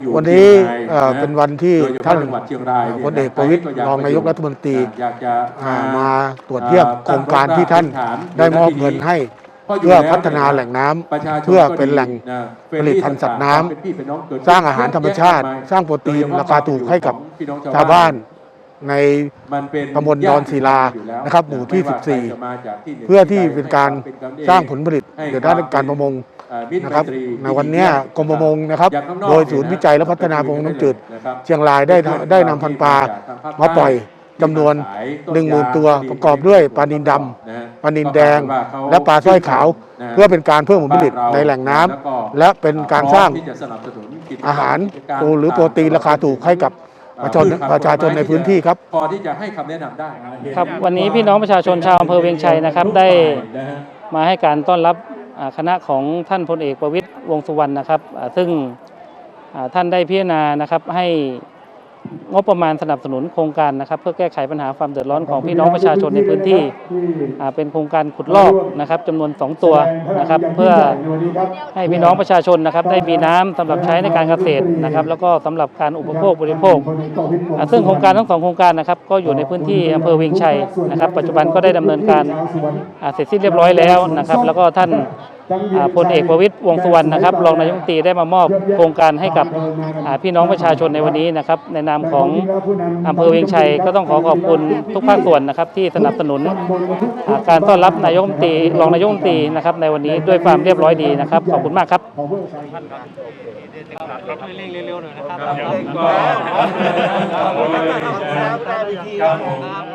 อยู่วันนี้ชียงรายเอ่อนะเป็นวันที่โดยเฉพาะท่านจังหวัดเชียงรายเนี่ยพลเอกประวิตรใคก็รองนายกรัฐมนตรีอยากจะอ่ามาตรวจเยี่ยมโครงการที่ท่านได้มอบเงินให้เพื่อพัฒนาแหล่งน้ำประชาชนเพื่อเป็นแหล่งก็ดีนะผลิตพันธุ์สัตว์น้ำเป็นพี่เป็นน้องเกิดสร้างอาหารธรรมชาติเยอะแยะมกมยสร้างโปรตีนโดยเฉพะราคาถูกให้กับพี่น้องชาวบ้านในมันเป็นตำบลดอนศิลาอยู่แล้วนะครับหมู่ที่ไม่ว่าใคร14จะมาจากที่หนึ่งเพื่อที่เป็นการเป็นนเอสร้างผลผลิตให้ในด้านการประมงเอ่อมิต นะครับไมตรีในวันเนี้ยกรมประมงนะครับอย่างข้างนอกโดยศูนย์วิจัยและพัฒนาประมงน้ำจืดนะครับเชียงรายได้ทำได้นำพันธุ์ปลามาปล่อยจำนวน 1 0,000 ตัวประกอบด้วยปลานินดำปลานินแดง และปลาสร้อยขาว เพื่อเป็นการเพิ่มผลผลิตในแหล่งน้ำและเป็นการสร้างที่จะสนับสนุนกิจกมอาหารกิจกมโปรหรือโปรตีนราคาถูกให้กับประชาชนประชาชนในพื้นที่ครับพอที่จะให้คำแนะนำได้ครับวันนี้พี่น้องประชาชนชาวอำเภอเวียงชัยนะครับได้นะฮะมาให้การต้อนรับอ่า คณะของท่านพลเอกประวิตยวงสุวรรณนะครับ ซึ่งท่านได้พิจารณานะครับให้ งบประมาณสนับสนุนโครงการนะครับ เพื่อแก้ไขปัญหาความเดือดร้อนของพี่น้องประชาชนในพื้นที่อ่าเป็นโครงการขุดลอกนะครับจำนวน 2 ตัวนะครับ เพื่อให้พี่น้องประชาชนนะครับ ได้มีน้ำสำหรับใช้ในการเกษตรนะครับ แล้วก็สำหรับการอุปโภคบริโภคอ่าซึ่งโครงการทั้งสองโครงการนะครับ ก็อยู่ในพื้นที่อำเภอเวียงชัยนะครับ ปัจจุบันก็ได้ดำเนินการอ่าเสร็จสิ้นเรียบร้อยแล้วนะครับ แล้วก็ท่านอ่า พลเอกประวิตยวงษ์สุวรรณนะครับรองนายกรัฐมนตรีได้มามอบโครงการให้กับอ่าพี่น้องประชาชนในวันนี้นะครับ ในนามของอำเภอเวียงชัยก็ต้องขอขอบคุณทุกภาคส่วนนะครับ ที่สนับสนุนอ่าการต้อนรับนายกรัฐมนตรีรองนายกรัฐมนตรีนะครับ ในวันนี้ด้วยความเรียบร้อยดีนะครับขอบคุณมากครับก็